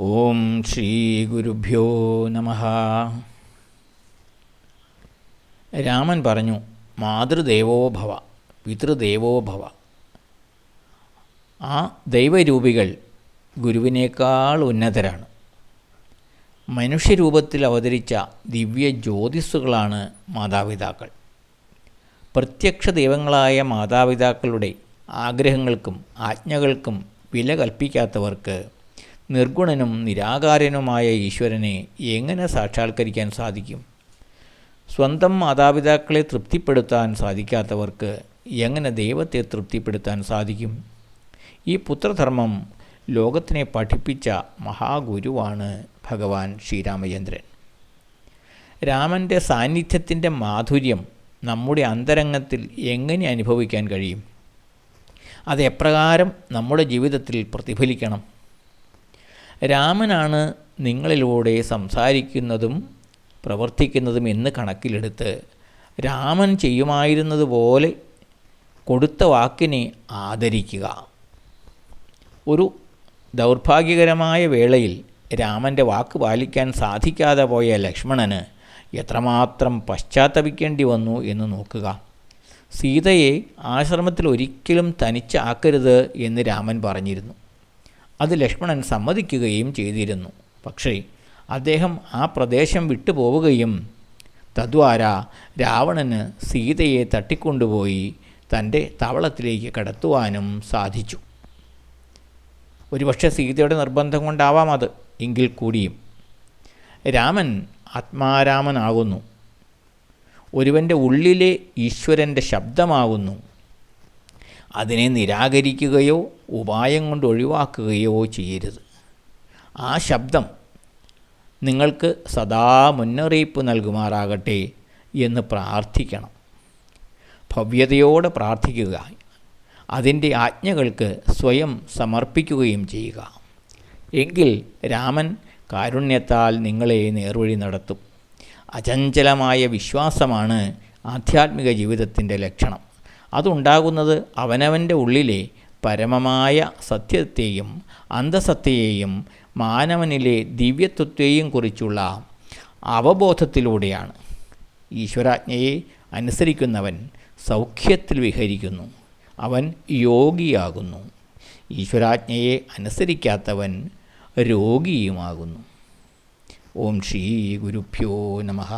ഓം ശ്രീ ഗുരുഭ്യോ നമ. രാമൻ പറഞ്ഞു മാതൃദേവോ ഭവ പിതൃദേവോ ഭവ. ആ ദൈവരൂപികൾ ഗുരുവിനേക്കാൾ ഉന്നതരാണ്. മനുഷ്യരൂപത്തിൽ അവതരിച്ച ദിവ്യ ജ്യോതിസ്സുകളാണ് മാതാപിതാക്കൾ. പ്രത്യക്ഷ ദൈവങ്ങളായ മാതാപിതാക്കളുടെ ആഗ്രഹങ്ങൾക്കും ആജ്ഞകൾക്കും വില കൽപ്പിക്കാത്തവർക്ക് നിർഗുണനും നിരാകാരനുമായ ഈശ്വരനെ എങ്ങനെ സാക്ഷാത്കരിക്കാൻ സാധിക്കും? സ്വന്തം മാതാപിതാക്കളെ തൃപ്തിപ്പെടുത്താൻ സാധിക്കാത്തവർക്ക് എങ്ങനെ ദൈവത്തെ തൃപ്തിപ്പെടുത്താൻ സാധിക്കും? ഈ പുത്രധർമ്മം ലോകത്തിനെ പഠിപ്പിച്ച മഹാഗുരുവാണ് ഭഗവാൻ ശ്രീരാമചന്ദ്രൻ. രാമന്റെ സാന്നിധ്യത്തിന്റെ മാധുര്യം നമ്മുടെ അന്തരംഗത്തിൽ എങ്ങനെ അനുഭവിക്കാൻ കഴിയും? അത് എപ്രകാരം നമ്മുടെ ജീവിതത്തിൽ പ്രതിഫലിക്കണം? രാമനാണ് നിങ്ങളിലൂടെ സംസാരിക്കുന്നതും പ്രവർത്തിക്കുന്നതും എന്ന് കണക്കിലെടുത്ത് രാമൻ ചെയ്യുമായിരുന്നത് പോലെ കൊടുത്ത വാക്കിനെ ആദരിക്കുക. ഒരു ദൗർഭാഗ്യകരമായ വേളയിൽ രാമന്റെ വാക്ക് പാലിക്കാൻ സാധിക്കാതെ പോയ ലക്ഷ്മണന് എത്രമാത്രം പശ്ചാത്തപിക്കേണ്ടി വന്നു എന്ന് നോക്കുക. സീതയെ ആശ്രമത്തിൽ ഒരിക്കലും തനിച്ചാക്കരുത് എന്ന് രാമൻ പറഞ്ഞിരുന്നു. അത് ലക്ഷ്മണൻ സമ്മതിക്കുകയും ചെയ്തിരുന്നു. പക്ഷേ അദ്ദേഹം ആ പ്രദേശം വിട്ടുപോവുകയും തദ്വാര രാവണന് സീതയെ തട്ടിക്കൊണ്ടുപോയി തന്റെ താവളത്തിലേക്ക് കടത്തുവാനും സാധിച്ചു. ഒരുപക്ഷെ സീതയുടെ നിർബന്ധം കൊണ്ടാവാം അത് എങ്കിൽ കൂടിയും. രാമൻ ആത്മാരാമനാകുന്നു. ഒരുവന്റെ ഉള്ളിലെ ഈശ്വരന്റെ ശബ്ദമാകുന്നു. അതിനെ നിരാകരിക്കുകയോ ഉപായം കൊണ്ട് ഒഴിവാക്കുകയോ ചെയ്യരുത്. ആ ശബ്ദം നിങ്ങൾക്ക് സദാ മുന്നറിയിപ്പ് നൽകുമാറാകട്ടെ എന്ന് പ്രാർത്ഥിക്കണം. ഭവ്യതയോടെ പ്രാർത്ഥിക്കുക. അതിന്റെ ആജ്ഞകൾക്ക് സ്വയം സമർപ്പിക്കുകയും ചെയ്യുക. എങ്കിൽ രാമൻ കാരുണ്യത്താൽ നിങ്ങളെ നേർവഴി നടത്തും. അചഞ്ചലമായ വിശ്വാസമാണ് ആധ്യാത്മിക ജീവിതത്തിന്റെ ലക്ഷണം. അതുണ്ടാകുന്നത് അവനവന്റെ ഉള്ളിലെ പരമമായ സത്യത്തെയും അന്ധസത്തയെയും മാനവനിലെ ദിവ്യത്വത്തെയും കുറിച്ചുള്ള അവബോധത്തിലൂടെയാണ്. ഈശ്വരാജ്ഞയെ അനുസരിക്കുന്നവൻ സൗഖ്യത്തിൽ വിഹരിക്കുന്നു. അവൻ യോഗിയാകുന്നു. ഈശ്വരാജ്ഞയെ അനുസരിക്കാത്തവൻ രോഗിയുമാകുന്നു. ഓം ശ്രീ ഗുരുഭ്യോ നമഃ.